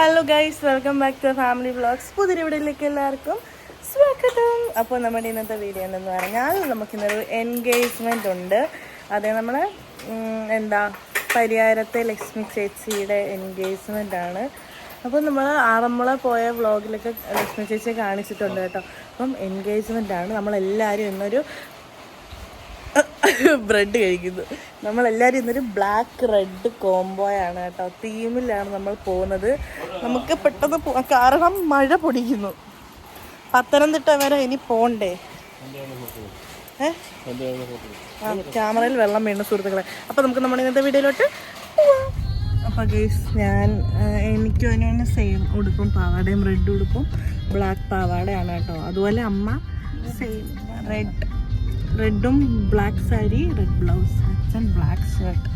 Hello guys welcome back to family പുതിയ വീടിലേക്ക് എല്ലാവർക്കും സ്വാഗതം. അപ്പോൾ നമ്മുടെ ഇന്നത്തെ വീഡിയോ എന്തെന്ന് പറഞ്ഞാൽ നമുക്കിന്നൊരു എൻഗേജ്മെന്റ് ഉണ്ട്. അത് നമ്മളെ എന്താ പരിയാരത്തെ ലക്ഷ്മി ചേച്ചിയുടെ എൻഗേജ്മെന്റ് ആണ്. അപ്പോൾ നമ്മൾ ആറന്മുള പോയ വ്ളോഗിലൊക്കെ ലക്ഷ്മി ചേച്ചിയെ കാണിച്ചിട്ടുണ്ട് കേട്ടോ. അപ്പം എൻഗേജ്മെന്റ് ആണ്. നമ്മളെല്ലാവരും ഇന്നൊരു ബ്രെഡ് കഴിക്കുന്നു. നമ്മളെല്ലാവരും ഇന്നൊരു ബ്ലാക്ക് റെഡ് കോംബോയാണ് കേട്ടോ. തീമിലാണ് നമ്മൾ പോകുന്നത്. നമുക്ക് പെട്ടെന്ന് പോവാം കാരണം മഴ പൊടിക്കുന്നു. പത്തനംതിട്ട വരെ ഇനി പോണ്ടേ? ഏ? ആ ക്യാമറയിൽ വെള്ളം വീണു സുഹൃത്തുക്കളെ. അപ്പോൾ നമുക്ക് നമ്മുടെ ഇന്നത്തെ വീഡിയോയിലോട്ട് അപ്പോൾ ഗേസ് ഞാൻ എനിക്കും അതിന് സെയിം ഉടുപ്പും പാവാടയും റെഡ് ഉടുപ്പും ബ്ലാക്ക് പാവാടയാണ് കേട്ടോ. അതുപോലെ അമ്മ സെയിം റെഡ് റെഡും black sari red blouse and black shirt.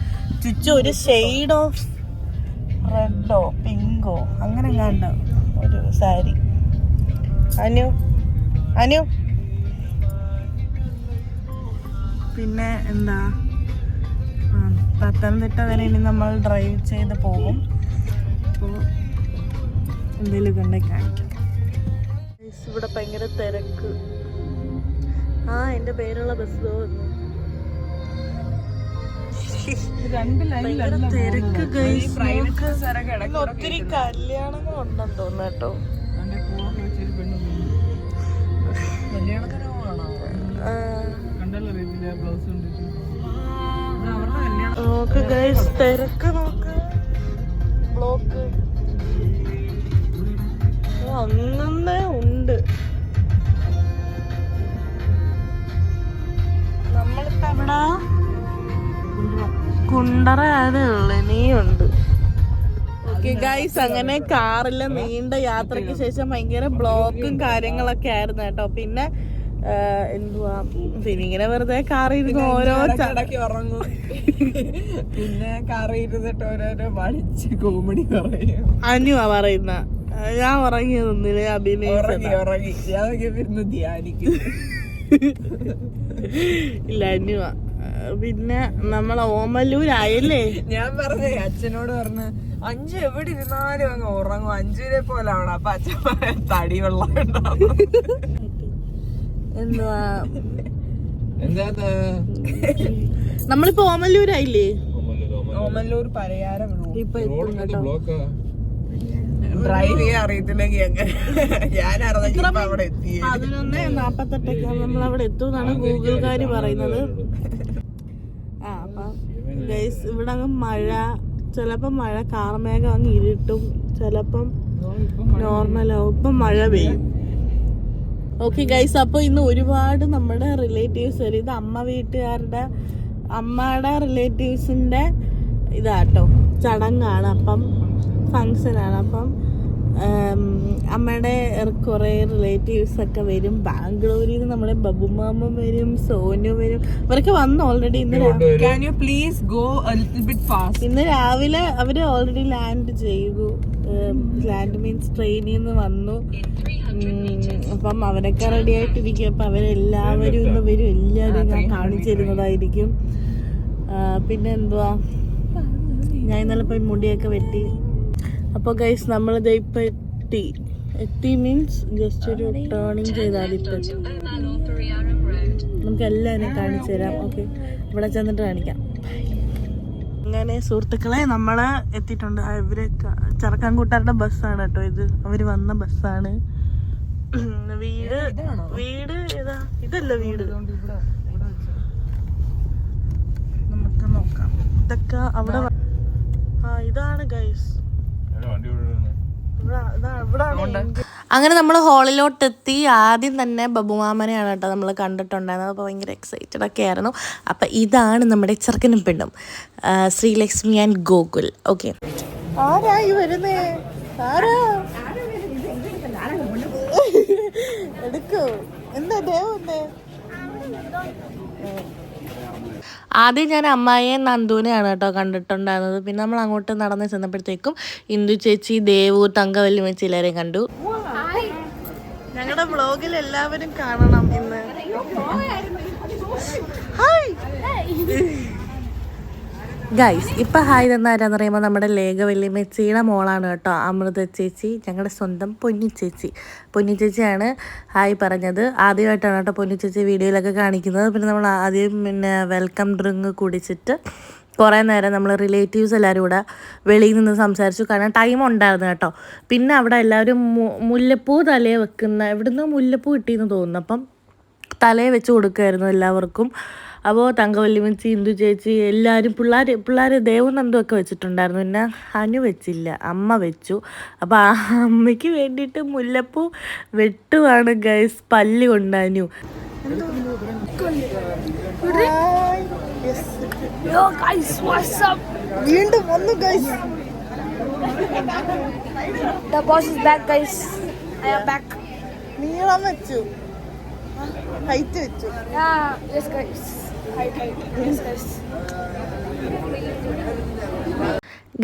ചുറ്റും ഒരു ഷെയ്ഡ് ഓഫ് റെഡോ പിങ്കോ അങ്ങനെ കണ്ട ഒരു സാരി. അനു അനു. പിന്നെ എന്താ? പത്തനംതിട്ട വരെ ഇനി നമ്മൾ ഡ്രൈവ് ചെയ്ത് പോകും. അപ്പോൾ എന്തെങ്കിലും കണ്ടേ കാണിക്കാം. ഇവിടെ ഭയങ്കര തിരക്ക്. ആ എന്റെ പേരുള്ള ബസ് തോന്നുന്നു തിരക്ക് ഒത്തിരി കല്യാണങ്ങൾ ഉണ്ടെന്ന് തോന്നുന്നു കേട്ടോ. ആ. നോക്ക് ഗൈസ് തിരക്ക് ഉള്ളു ഓക്കെ ഗൈസ് അങ്ങനെ കാറിൽ നീണ്ട യാത്രയ്ക്ക് ശേഷം ഭയങ്കര ബ്ലോക്കും കാര്യങ്ങളൊക്കെ ആയിരുന്നു കേട്ടോ. പിന്നെ എന്തുവാ? പിന്നെ ഇങ്ങനെ വെറുതെ കാറിരുന്ന് ഓരോ ചടക്കി ഉറങ്ങും. പിന്നെ കറി ഇരുന്നിട്ട് ഓരോരോ വളിച്ച് കോമഡി പറയും. അനുവാ പറയുന്ന. ഞാൻ ഉറങ്ങിയതൊന്നില്ലേ ഉറങ്ങി അഭിനയിച്ച ഉറങ്ങി ഞാൻ ധ്യാനിക്കും ഇല്ല അനുവാ. പിന്നെ നമ്മളെ ഓമല്ലൂരായല്ലേ? ഞാൻ പറഞ്ഞേ അച്ഛനോട് പറഞ്ഞ് അഞ്ച് എവിടെ ഇരുന്നാലും അങ്ങ് ഉറങ്ങും. അഞ്ചുവിനെ പോലാണ് അപ്പൊ അച്ഛൻ പറയാൻ തടി വെള്ളം ഉണ്ടാവും എന്തുവാ നമ്മളിപ്പോ ഓമല്ലൂരായില്ലേ? ഓമല്ലൂർ പരയാരം ഇപ്പൊ എത്തും കേട്ടോ ഡ്രൈവ് ചെയ്യാൻ അറിയത്തില്ലെങ്കിൽ എങ്ങനെ? ഞാൻ അറിഞ്ഞപ്പോ അവിടെ എത്തി പതിനൊന്ന് നാപ്പത്തെട്ടൊക്കെ നമ്മൾ അവിടെ എത്തുമെന്നാണ് ഗൂഗിൾകാര് പറയുന്നത്. ഗൈസ് ഇവിടെ മഴ ചിലപ്പോൾ മഴ കാർമേഘം അങ്ങ് ഇരുട്ടും ചിലപ്പം നോർമലാവും ഇപ്പം മഴ പെയ്യും. ഓക്കെ ഗൈസ് അപ്പോൾ ഇന്ന് ഒരുപാട് നമ്മുടെ റിലേറ്റീവ്സ് വരും. ഇത് അമ്മ വീട്ടുകാരുടെ അമ്മയുടെ റിലേറ്റീവ്സിന്റെ ഇതാട്ടോ. ചടങ്ങാണ്. അപ്പം ഫങ്ഷനാണ് അപ്പം അമ്മയുടെ കുറേ റിലേറ്റീവ്സ് ഒക്കെ വരും. ബാംഗ്ലൂരിൽ നിന്ന് നമ്മുടെ ബബുമാമ വരും സോനു വരും. അവരൊക്കെ വന്നു ഓൾറെഡി ഇന്ന് പ്ലീസ് ഗോ ബിറ്റ് ഫാസ്റ്റ് ഇന്ന് രാവിലെ അവർ ഓൾറെഡി ലാൻഡ് ചെയ്തു. ലാൻഡ് മീൻസ് ട്രെയിനിൽ നിന്ന് വന്നു. അപ്പം അവരൊക്കെ റെഡി ആയിട്ടിരിക്കും. അപ്പൊ അവരെല്ലാവരും ഇന്ന് വരും. എല്ലാവരും ഞാൻ കാണിച്ചിരുന്നതായിരിക്കും പിന്നെ എന്തുവാ? ഞാൻ ഇന്നലെ പോയി മുടിയൊക്കെ വെട്ടി. അപ്പോൾ ഗൈസ് നമ്മളിത് ഇപ്പൊ എത്തി. എത്തി മീൻസ് ജസ്റ്റ് ഒരു ടേണിങ് ചെയ്താൽ ഇപ്പൊ. നമുക്ക് എല്ലാവരും കാണിച്ചു തരാം. ഓക്കെ. ഇവിടെ ചെന്നിട്ട് കാണിക്കാം. അങ്ങനെ സുഹൃത്തുക്കളെ നമ്മൾ എത്തിയിട്ടുണ്ട്. ഇവർ ചെറുക്കാൻ കൂട്ടാരുടെ ബസ്സാണ് കേട്ടോ ഇത്. അവർ വന്ന ബസ്സാണ് വീട് വീട് ഏതാ? ഇതല്ല വീട്. നമുക്ക് നോക്കാം. ഇതൊക്കെ അവിടെ ആ ഇതാണ് ഗൈസ് അങ്ങനെ നമ്മൾ ഹാളിലോട്ട് എത്തി ആദ്യം തന്നെ ബബുമാമനെയാണ് കേട്ടോ നമ്മൾ കണ്ടിട്ടുണ്ടായിരുന്നത്. അപ്പോൾ ഭയങ്കര എക്സൈറ്റഡ് ഒക്കെ ആയിരുന്നു. അപ്പം ഇതാണ് നമ്മുടെ ചെറുക്കനും പെണ്ണും ശ്രീലക്ഷ്മി ആൻഡ് ഗോകുൽ. ഓക്കെ ആരായി വരുന്നേ? ആരാ? എടുക്കൂ. എന്താ ദേവന്തേ ആദ്യം ഞാൻ അമ്മായിയെ നന്ദുവിനെയാണ് കേട്ടോ കണ്ടിട്ടുണ്ടായിരുന്നത്. പിന്നെ നമ്മൾ അങ്ങോട്ട് നടന്ന് ചെന്നപ്പോഴത്തേക്കും ഇന്ദു ചേച്ചി ദേവു തങ്കവല്ലി വെച്ച് എല്ലാവരെയും കണ്ടു. ഞങ്ങളുടെ ബ്ലോഗിൽ എല്ലാവരും കാണണം ഇന്ന്. ഹായ് ഗൈസ് ഇപ്പം ഹായ് തന്നാരാന്ന് പറയുമ്പോൾ നമ്മുടെ ലേഖ വല്യമ്മച്ചീടെ മോളാണ് കേട്ടോ അമൃത ചേച്ചി ഞങ്ങളുടെ സ്വന്തം പൊന്നി ചേച്ചി. പൊന്നി ചേച്ചിയാണ് ഹായ് പറഞ്ഞത്. ആദ്യമായിട്ടാണ് കേട്ടോ പൊന്നി ചേച്ചി വീഡിയോയിലൊക്കെ കാണിക്കുന്നത്. പിന്നെ നമ്മൾ ആദ്യം പിന്നെ വെൽക്കം ഡ്രിങ്ക് കുടിച്ചിട്ട് കുറേ നേരം നമ്മൾ റിലേറ്റീവ്സ് എല്ലാവരും കൂടെ വെളിയിൽ നിന്ന് സംസാരിച്ചു. കാരണം ടൈം ഉണ്ടായിരുന്നു കേട്ടോ. പിന്നെ അവിടെ എല്ലാവരും മുല്ലപ്പൂ തലയെ വെക്കുന്ന എവിടുന്നോ മുല്ലപ്പൂ കിട്ടിയെന്ന് തോന്നുന്നു. അപ്പം തലയെ വെച്ച് കൊടുക്കുമായിരുന്നു എല്ലാവർക്കും. അപ്പോൾ തങ്കവല്ലിമച്ചി ഇന്ദു ചേച്ചി എല്ലാവരും പിള്ളേർ പിള്ളേർ ദേവനന്ദമൊക്കെ വെച്ചിട്ടുണ്ടായിരുന്നു. പിന്നെ അനു വെച്ചില്ല അമ്മ വെച്ചു. അപ്പോൾ ആ അമ്മയ്ക്ക് വേണ്ടിയിട്ട് മുല്ലപ്പൂ വെട്ടുവാണ് ഗൈസ് പല്ല് കൊണ്ട് അനു? വീണ്ടും വന്നു guys. The boss is back, guys. I am back. നീളം വെച്ചു. ഹൈറ്റ് വെച്ചു. യെസ് yes,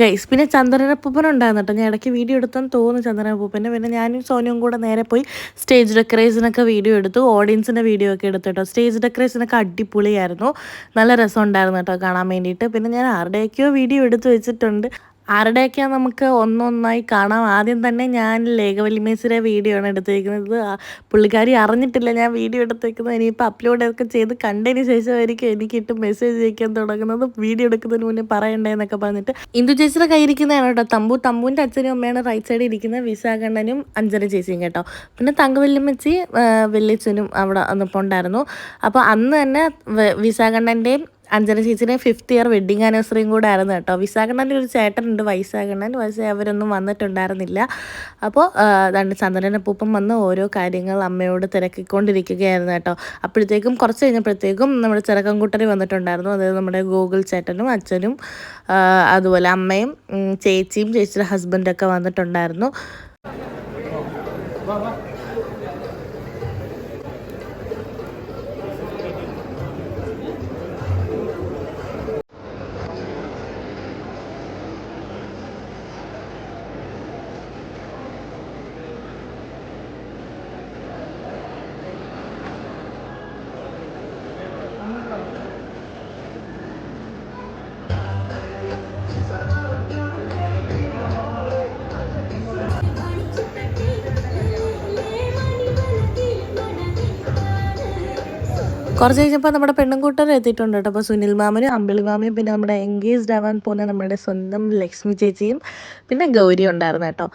ഗൈസ് പിന്നെ ചന്ദ്രനപ്പൂപ്പൻ ഉണ്ടായിരുന്നു കേട്ടോ. ഞാൻ ഇടയ്ക്ക് വീഡിയോ എടുത്തെന്ന് തോന്നുന്നു ചന്ദ്രനപ്പൂപ്പന്റെ പിന്നെ ഞാനും സോനിയും കൂടെ നേരെ പോയി സ്റ്റേജ് ഡെക്കറേഷനൊക്കെ വീഡിയോ എടുത്തു. ഓഡിയൻസിന്റെ വീഡിയോ ഒക്കെ എടുത്തു കേട്ടോ. സ്റ്റേജ് ഡെക്കറേഷനൊക്കെ അടിപൊളിയായിരുന്നു. നല്ല രസമുണ്ടായിരുന്നു കേട്ടോ കാണാൻ വേണ്ടിയിട്ട്. പിന്നെ ഞാൻ ആരുടെയൊക്കെയോ വീഡിയോ എടുത്തു വെച്ചിട്ടുണ്ട്. ആരുടെയൊക്കെയാ നമുക്ക് ഒന്നൊന്നായി കാണാം? ആദ്യം തന്നെ ഞാൻ ലേഖവല്ലിമേസിന്റെ വീഡിയോ ആണ് എടുത്തേക്കുന്നത് പുള്ളിക്കാരി അറിഞ്ഞിട്ടില്ല ഞാൻ വീഡിയോ എടുത്തേക്കുന്നത്. ഇനിയിപ്പോൾ അപ്ലോഡ് ഒക്കെ ചെയ്ത് കണ്ടതിന് ശേഷമായിരിക്കും എനിക്കിട്ട് മെസ്സേജ് അയക്കാൻ തുടങ്ങുന്നത്. വീഡിയോ എടുക്കുന്നതിന് മുന്നേ പറയണ്ടേ എന്നൊക്കെ പറഞ്ഞിട്ട്. ഇന്ദു ചേച്ചിയുടെ കയ്യിരിക്കുന്നതാണ് കേട്ടോ. തമ്പു തമ്പുവിന്റെ അച്ഛനും അമ്മയാണ് റൈറ്റ് സൈഡിൽ ഇരിക്കുന്നത്. വിശാഖണ്ണനും അഞ്ജന ചേച്ചിയും കേട്ടോ. പിന്നെ തങ്കവല്ലിമ്മച്ചി വെല്ലിച്ചനും അവിടെ നിൽപ്പോൾ ഉണ്ടായിരുന്നു അപ്പോൾ അന്ന് തന്നെ വിശാഖണ്ണന്റെയും അഞ്ജന ചേച്ചിയുടെ ഫിഫ്ത്ത് ഇയർ വെഡിങ് ആനിവേഴ്സറിയും കൂടെ ആയിരുന്നു കേട്ടോ. വിശാഖണ്ണന്റെ ഒരു ചേട്ടനുണ്ട് വൈശാഖണ്ണൻ. പക്ഷേ അവരൊന്നും വന്നിട്ടുണ്ടായിരുന്നില്ല. അപ്പോൾ രണ്ട് ചന്ദ്രനപ്പൂപ്പം വന്ന് ഓരോ കാര്യങ്ങൾ അമ്മയോട് തിരക്കിക്കൊണ്ടിരിക്കുകയായിരുന്നു കേട്ടോ. അപ്പോഴത്തേക്കും കുറച്ച് കഴിഞ്ഞപ്പോഴത്തേക്കും നമ്മുടെ ചെറുക്കൻകുട്ടരി വന്നിട്ടുണ്ടായിരുന്നു. അതായത് നമ്മുടെ ഗൂഗിൾ ചേട്ടനും അച്ഛനും അതുപോലെ അമ്മയും ചേച്ചിയും ചേച്ചിയുടെ ഹസ്ബൻഡൊക്കെ വന്നിട്ടുണ്ടായിരുന്നു. കുറച്ച് കഴിഞ്ഞപ്പോൾ നമ്മുടെ പെണ്ണുംകൂട്ടർ എത്തിയിട്ടുണ്ട് കേട്ടോ. അപ്പോൾ സുനിൽ മാമനും അമ്പിളി മാമയും പിന്നെ നമ്മുടെ എൻഗേജ്ഡ് ആവാൻ പോകുന്ന നമ്മുടെ സ്വന്തം ലക്ഷ്മി ചേച്ചിയും പിന്നെ ഗൗരി ഉണ്ടായിരുന്നു കേട്ടോ.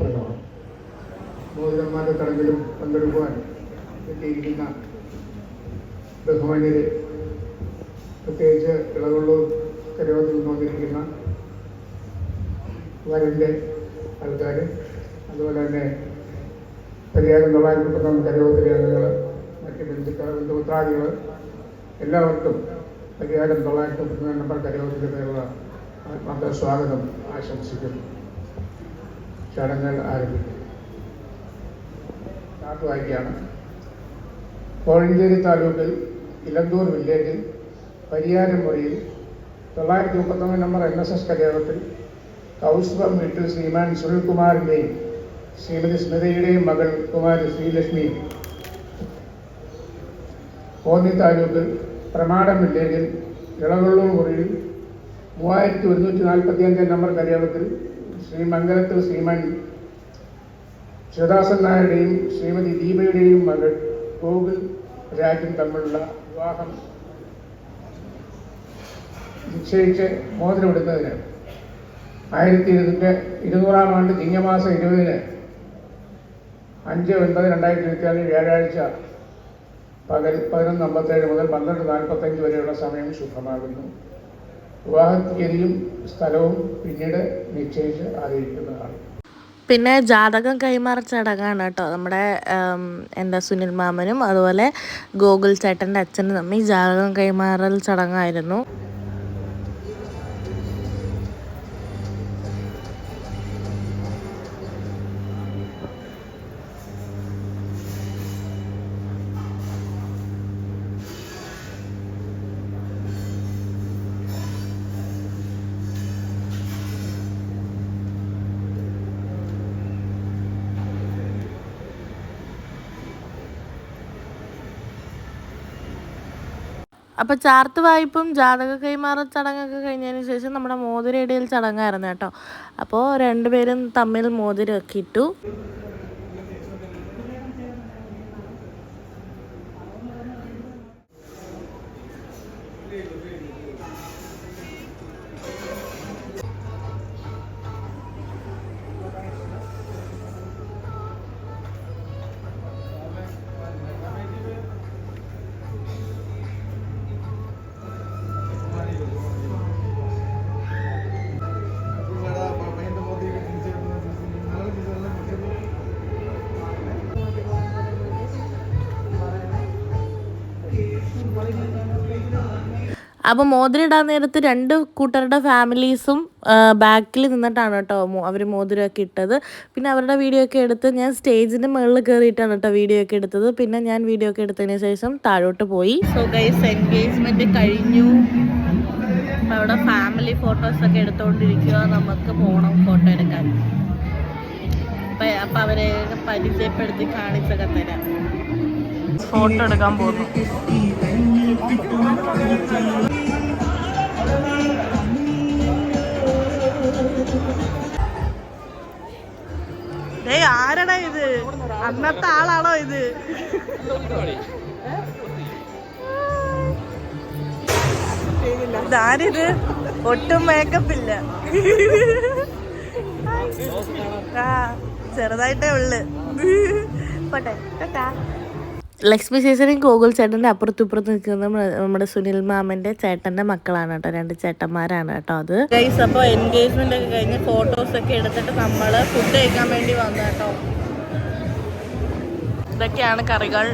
അനുസ്മരണമാണ് മോതിരന്മാരുടെ ചടങ്ങിലും പങ്കെടുക്കുവാൻ എത്തിയിരിക്കുന്ന ബഹുമാന്യരെ പ്രത്യേകിച്ച് ഇളവുള്ളൂർ കരയോത്തിൽ നിന്ന് വന്നിരിക്കുന്ന വരന്റെ ആൾക്കാർ അതുപോലെ തന്നെ പരിഹാരം തൊള്ളായിരത്തി കരയോത്തിലെ അംഗങ്ങൾ മറ്റ് ബന്ധുക്കൾ ബന്ധുമിത്രാദികൾ എല്ലാവർക്കും പരിഹാരം തൊള്ളായിരത്തി മുപ്പത്തിനാല് നമ്പർ കരയോത്തിന്റെ ആത്മാർത്ഥ സ്വാഗതം ആശംസിക്കുന്നു. ചടങ്ങുകൾ ആരംഭിക്കും ചാർട്ട് വായിക്കുകയാണ്. കോഴഞ്ചേരി താലൂക്കിൽ ഇലന്തൂർ വില്ലേജിൽ പരിയാരമുറിയിൽ തൊള്ളായിരത്തി മുപ്പത്തൊന്ന് നമ്പർ എൻ എസ് എസ് കല്യാണത്തിൽ കൗസ്ബം വീട്ടിൽ ശ്രീമാൻ സുനിൽകുമാറിന്റെയും ശ്രീമതി സ്മിതയുടെയും മകൾ കുമാരി ശ്രീലക്ഷ്മിയും. കോന്നി താലൂക്കിൽ പ്രമാടം വില്ലേജിൽ ഇളവള്ളൂർ മുറിയിൽ മൂവായിരത്തി ഒരുന്നൂറ്റി നാൽപ്പത്തി അഞ്ച് നമ്പർ കര്യാപത്തിൽ ശ്രീ ശ്രീമൻ ശിവദാസൻ നായരുടെയും ശ്രീമതി ദീപയുടെയും മകൾ ഗോകുൽ രാജും തമ്മിലുള്ള വിവാഹം നിശ്ചയിച്ച് മോതിരമെടുത്തതിന് ആയിരത്തി ഇരുന്നൂറ്റി ഇരുന്നൂറാം ആണ്ട് ചിങ്ങമാസം ഇരുപതിന് അഞ്ച് ഒൻപത് രണ്ടായിരത്തി ഇരുപത്തിനാല് വ്യാഴാഴ്ച പകൽ പതിനൊന്ന് അമ്പത്തേഴ് മുതൽ പന്ത്രണ്ട് നാൽപ്പത്തഞ്ച് വരെയുള്ള സമയം ശുഭമാകുന്നു വിവാഹ തീയതിയും സ്ഥലവും പിന്നീട് നിശ്ചയിച്ച് അറിയിക്കുന്നതാണ്. പിന്നെ ജാതകം കൈമാറ ചടങ്ങാണ് കേട്ടോ. നമ്മുടെ എന്താ സുനിൽ മാമനും അതുപോലെ ഗോകുൽ ചേട്ടന്റെ അച്ഛനും തമ്മിൽ ജാതകം കൈമാറൽ ചടങ്ങായിരുന്നു. അപ്പോൾ ചാർത്ത് വായ്പും ജാതക കൈമാറ ചടങ്ങൊക്കെ കഴിഞ്ഞതിന് ശേഷം നമ്മുടെ മോതിരയിടയിൽ ചടങ്ങായിരുന്നു കേട്ടോ. അപ്പോൾ രണ്ടുപേരും തമ്മിൽ മോതിരമൊക്കെ ഇട്ടു. അപ്പോൾ മോതിരം ഇടാൻ നേരത്ത് രണ്ട് കൂട്ടരുടെ ഫാമിലീസും ബാക്കിൽ നിന്നിട്ടാണ് കേട്ടോ അവർ മോതിരമൊക്കെ ഇട്ടത്. പിന്നെ അവരുടെ വീഡിയോ ഒക്കെ എടുത്ത് ഞാൻ സ്റ്റേജിന്റെ മുകളിൽ കയറിയിട്ടാണ് കേട്ടോ വീഡിയോ ഒക്കെ എടുത്തത്. പിന്നെ ഞാൻ വീഡിയോ ഒക്കെ എടുത്തതിന് ശേഷം താഴോട്ട് പോയി. സോ ഗൈസ് എൻഗേജ്മെന്റ് കഴിഞ്ഞു. അവിടെ ഫാമിലി ഫോട്ടോസൊക്കെ എടുത്തുകൊണ്ടിരിക്കുക നമുക്ക് പോകണം ഫോട്ടോ എടുക്കാൻ. അപ്പം അവരെ പരിചയപ്പെടുത്തി കാണിച്ചൊക്കെ തരാം. ഫോട്ടോ എടുക്കാൻ പോകുന്നു. ഏയ് ആരടാ ഇത്? അന്നത്തെ ആളാണോ ഇത്? ഇതാരിത്? ഒട്ടും മേക്കപ്പില്ല ചെറുതായിട്ടേ ഉള്ളു. പോട്ടെ ടാറ്റാ ലക്ഷ്മി ചേച്ചനും ഗോകുൽ ചേട്ടന്റെ അപ്പുറത്തും ഇപ്പുറത്ത് നിൽക്കുന്ന നമ്മ- നമ്മുടെ സുനിൽ മാമന്റെ ചേട്ടന്റെ മക്കളാണ് കേട്ടോ. രണ്ട് ചേട്ടന്മാരാണ് കേട്ടോ അത്. ഗൈസ് അപ്പോൾ എൻഗേജ്മെന്റ് ഒക്കെ കഴിഞ്ഞ് ഫോട്ടോസ് ഒക്കെ എടുത്തിട്ട് നമ്മൾ ഫുഡ് കഴിക്കാൻ വേണ്ടി വന്നു കേട്ടോ. ഇതൊക്കെയാണ് കറികൾ.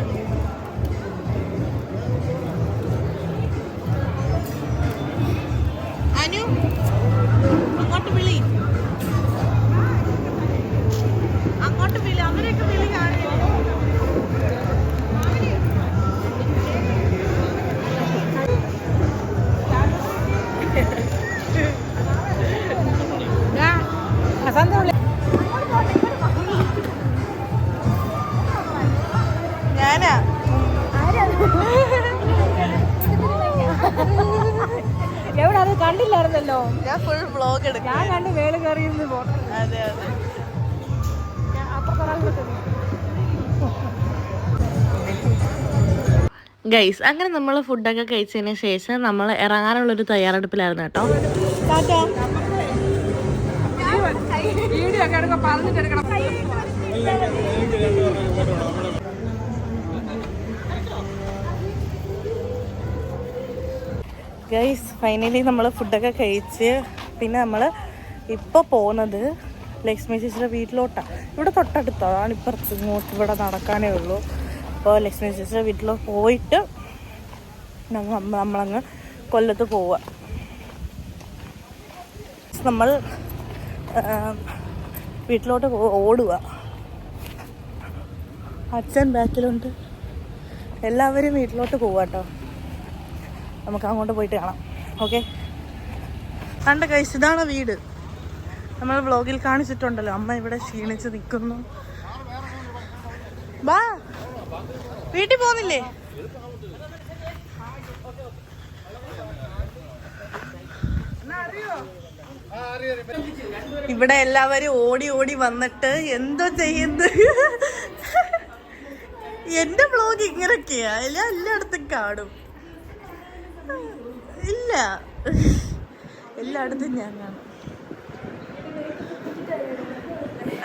അനു അങ്ങോട്ട് വിളി. എടുക്കും. ഞാൻ വേൾ കയറിയിരുന്നു അതെ അതെ. ഗൈസ് അങ്ങനെ നമ്മൾ ഫുഡൊക്കെ കഴിച്ചതിന് ശേഷം നമ്മൾ ഇറങ്ങാനുള്ളൊരു തയ്യാറെടുപ്പിലായിരുന്നു കേട്ടോ. ഗൈസ് ഫൈനലി നമ്മൾ ഫുഡൊക്കെ കഴിച്ച് പിന്നെ നമ്മൾ ഇപ്പോൾ പോകുന്നത് ലക്ഷ്മി ചേച്ചിയുടെ വീട്ടിലോട്ടാണ് ഇവിടെ തൊട്ടടുത്താണ് ഇപ്പുറത്ത് ഇങ്ങോട്ട് ഇവിടെ നടക്കാനേ ഉള്ളൂ. അപ്പോൾ ലക്ഷ്മി ചേച്ചിയുടെ വീട്ടിൽ പോയിട്ട് ഞങ്ങൾ നമ്മ- നമ്മളങ്ങ് കൊല്ലത്ത് പോവുക നമ്മൾ വീട്ടിലോട്ട് ഓടുക അച്ഛൻ ബാക്കിലുണ്ട്. എല്ലാവരും വീട്ടിലോട്ട് പോവാട്ടോ. നമുക്ക് അങ്ങോട്ട് പോയിട്ട് കാണാം. ഓക്കെ? കണ്ട കഴിച്ച് ഇതാണ് വീട്. നമ്മൾ വ്ളോഗിൽ കാണിച്ചിട്ടുണ്ടല്ലോ അമ്മ ഇവിടെ ക്ഷീണിച്ച് നിൽക്കുന്നു ബാ വീട്ടിൽ പോകുന്നില്ലേ? ഇവിടെ എല്ലാവരും ഓടി ഓടി വന്നിട്ട് എന്തോ ചെയ്യുന്നത് എന്റെ വ്ലോഗ് ഇങ്ങനൊക്കെയാ. എല്ലാ എല്ലായിടത്തും കാണും. ഇല്ല. എല്ലായിടത്തും ഞാൻ കാണും.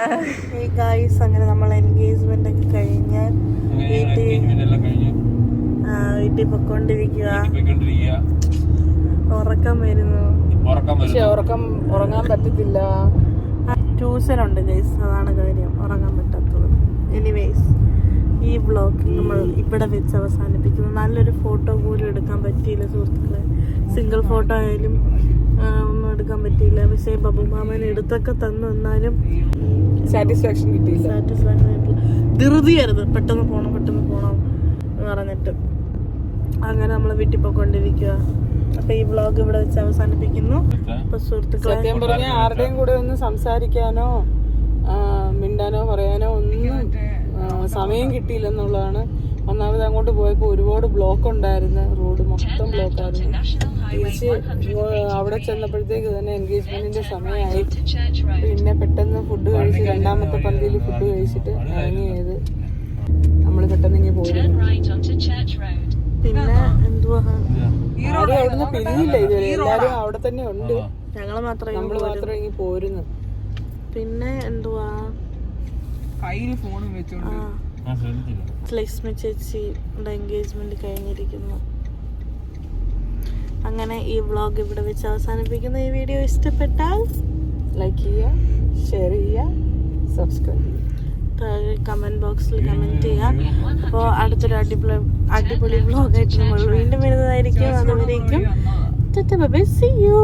ഈ ഗായ്സ് അങ്ങനെ നമ്മൾ എൻഗേജ്മെന്റ് ഒക്കെ കഴിഞ്ഞ് വീട്ടിൽ വീട്ടിൽ പൊക്കോണ്ടിരിക്കുക ഉറക്കം വരുന്നു. പക്ഷെ ഉറക്കം ഉറങ്ങാൻ പറ്റത്തില്ല. ട്യൂഷൻ ഉണ്ട് ഗൈസ് അതാണ് കാര്യം. ഉറങ്ങാൻ പറ്റാത്തത്. എനിവേസ് ഈ ബ്ലോഗ് നമ്മൾ ഇവിടെ വെച്ച് അവസാനിപ്പിക്കുന്നു. നല്ലൊരു ഫോട്ടോ പോലും എടുക്കാൻ പറ്റിയില്ല സുഹൃത്തുക്കളെ. സിംഗിൾ ഫോട്ടോ ആയാലും ഒന്നും എടുക്കാൻ പറ്റിയില്ല. പക്ഷേ ബബു മാമൻ എടുത്തൊക്കെ തന്നു എന്നാലും സാറ്റിസ്ഫാക്ഷൻ കിട്ടിയില്ല. സാറ്റിസ്ഫാക്ഷൻ കിട്ടില്ല ധൃതിയായിരുന്നു. പെട്ടെന്ന് പോകണം പെട്ടെന്ന് പോകണം എന്ന് പറഞ്ഞിട്ട്. അങ്ങനെ നമ്മൾ വീട്ടിൽ പോയിക്കൊണ്ടിരിക്കുക അപ്പൊ ഈ വ്ളോഗ് ഇവിടെ വെച്ച് അവസാനിപ്പിക്കുന്നു. സത്യം പറഞ്ഞാൽ ആരുടെയും കൂടെ ഒന്ന് സംസാരിക്കാനോ മിണ്ടാനോ പറയാനോ ഒന്നും സമയം കിട്ടിയില്ലെന്നുള്ളതാണ്. ഒന്നാമത് അങ്ങോട്ട് പോയപ്പോൾ ഒരുപാട് ബ്ലോക്ക് ഉണ്ടായിരുന്നു. റോഡ് മൊത്തം ബ്ലോക്ക് ആയിരുന്നു. തിരിച്ച് അവിടെ ചെന്നപ്പോഴത്തേക്ക് തന്നെ എൻഗേജ്മെന്റിന്റെ സമയമായി. പിന്നെ പെട്ടെന്ന് ഫുഡ് കഴിച്ച് രണ്ടാമത്തെ പന്തിയിൽ ഫുഡ് കഴിച്ചിട്ട് ഇറങ്ങി ചെയ്ത് നമ്മൾ പെട്ടെന്ന് ഇങ്ങനെ പോയിരുന്നു പിന്നെ എന്തുവാ? ആരും അവിടുന്ന് പിരിയില്ല ഇതുവരെ. എല്ലാരും അവിടെ തന്നെ ഉണ്ട്. ഞങ്ങൾ മാത്രമേ നമ്മൾ മാത്രമേ ഇങ്ങനെ പോരുന്നു. പിന്നെ എന്തുവാ? കയ്യിൽ ഫോണും വെച്ചോണ്ട് ലക്ഷ്മി ചേച്ചിയുടെ എൻഗേജ്മെന്റ് കഴിഞ്ഞിരിക്കുന്നു. അങ്ങനെ ഈ വ്ളോഗ് ഇവിടെ വെച്ച് അവസാനിപ്പിക്കുന്ന. ഈ വീഡിയോ ഇഷ്ടപ്പെട്ടാൽ ലൈക്ക് ചെയ്യുക ഷെയർ ചെയ്യുക സബ്സ്ക്രൈബ് ചെയ്യുക. താഴെ കമന്റ് ബോക്സിൽ കമന്റ് ചെയ്യുക. അപ്പോൾ അടുത്തൊരു അടിപൊളി അടിപൊളി വ്ളോഗായിട്ട് നമ്മൾ വീണ്ടും വരുന്നതായിരിക്കും. അതുവരേക്കും. C U